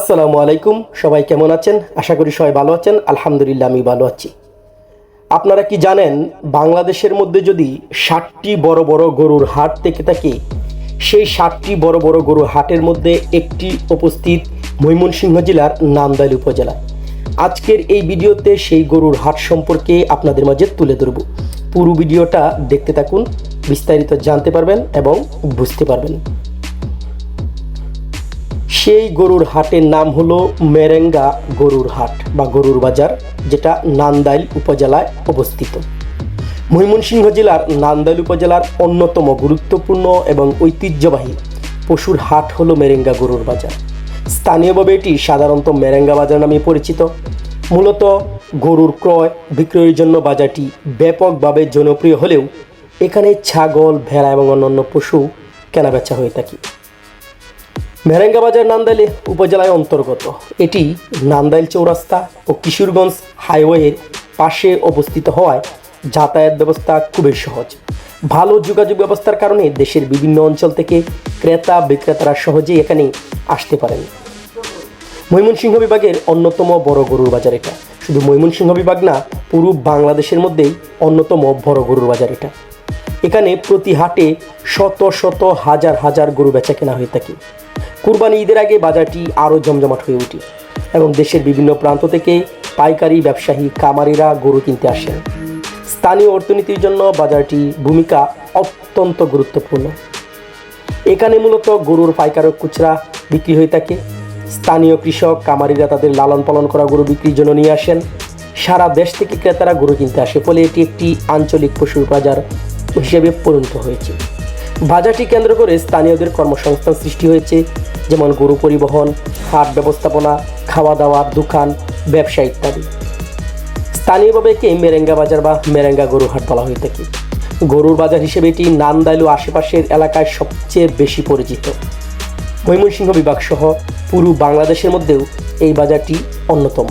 আসসালামু আলাইকুম। সবাই কেমন আছেন? আশা করি সবাই ভালো আছেন। আলহামদুলিল্লাহ, আমি ভালো আছি। আপনারা কি জানেন, বাংলাদেশের মধ্যে যদি ষাটটি বড় বড় গরুর হাট থেকে থাকে, সেই ষাটটি বড় বড় গরুর হাটের মধ্যে একটি উপস্থিত ময়মনসিংহ জেলার নান্দাইল উপজেলায় আজকের এই ভিডিওতে সেই গরুর হাট সম্পর্কে আপনাদের মাঝে তুলে ধরব। পুরো ভিডিওটা দেখতে থাকুন, বিস্তারিত জানতে পারবেন এবং বুঝতে পারবেন। সেই গরুর হাটের নাম হলো মেরেঙ্গা গরুর হাট বা গরুর বাজার, যেটা নান্দাইল উপজেলায় অবস্থিত। ময়মনসিংহ জেলার নান্দাইল উপজেলার অন্যতম গুরুত্বপূর্ণ এবং ঐতিহ্যবাহী পশুর হাট হলো মেরেঙ্গা গরুর বাজার। স্থানীয়ভাবে এটি সাধারণত মেরেঙ্গা বাজার নামে পরিচিত। মূলত গরুর ক্রয় বিক্রয়ের জন্য বাজারটি ব্যাপকভাবে জনপ্রিয় হলেও এখানে ছাগল, ভেড়া এবং অন্যান্য পশু কেনাবেচা হয়ে থাকে। মেরেঙ্গা বাজার নান্দাইল উপজেলায় অন্তর্গত। এটি নান্দাইল চৌরাস্তা ও কিশোরগঞ্জ হাইওয়ের পাশে অবস্থিত হওয়ায় যাতায়াত ব্যবস্থা খুবই সহজ। ভালো যোগাযোগ ব্যবস্থার কারণে দেশের বিভিন্ন অঞ্চল থেকে ক্রেতা বিক্রেতারা সহজেই এখানে আসতে পারেন। ময়মনসিংহ বিভাগের অন্যতম বড় গরুর বাজার এটা। শুধু ময়মনসিংহ বিভাগ না, পুরো বাংলাদেশের মধ্যেই অন্যতম বড় গরুর বাজার এটা। এখানে প্রতি হাটে শত শত হাজার হাজার গরু বেচা কেনা হয়ে থাকে। কুরবানি ঈদের আগে বাজারটি আরও জমজমাট হয়ে ওঠে এবং দেশের বিভিন্ন প্রান্ত থেকে পাইকারি ব্যবসায়ী কামারিরা গরু কিনতে আসেন। স্থানীয় অর্থনীতির জন্য বাজারটি ভূমিকা অত্যন্ত গুরুত্বপূর্ণ। এখানে মূলত গরুর পাইকার খুচরা বিক্রি হয়ে থাকে। স্থানীয় কৃষক কামারিরা তাদের লালন পালন করা গরু বিক্রির জন্য নিয়ে আসেন। সারা দেশ থেকে ক্রেতারা গরু কিনতে আসে ফলে এটি একটি আঞ্চলিক পশুর বাজার। হিসেবে পরিণত হয়েছে। বাজারটি কেন্দ্র করে স্থানীয়দের কর্মসংস্থান সৃষ্টি হয়েছে, যেমন গরু পরিবহন, হাট ব্যবস্থাপনা খাওয়া দাওয়া দোকান, ব্যবসা ইত্যাদি। স্থানীয়ভাবে একে মেরেঙ্গা বাজার বা মেরেঙ্গা গরু হাট বলা হয়ে থাকে। গরুর বাজার হিসেবে এটি নান্দাইল আশেপাশের এলাকায় সবচেয়ে বেশি পরিচিত। ময়মনসিংহ বিভাগ সহ পুরো বাংলাদেশের মধ্যেও এই বাজারটি অন্যতম।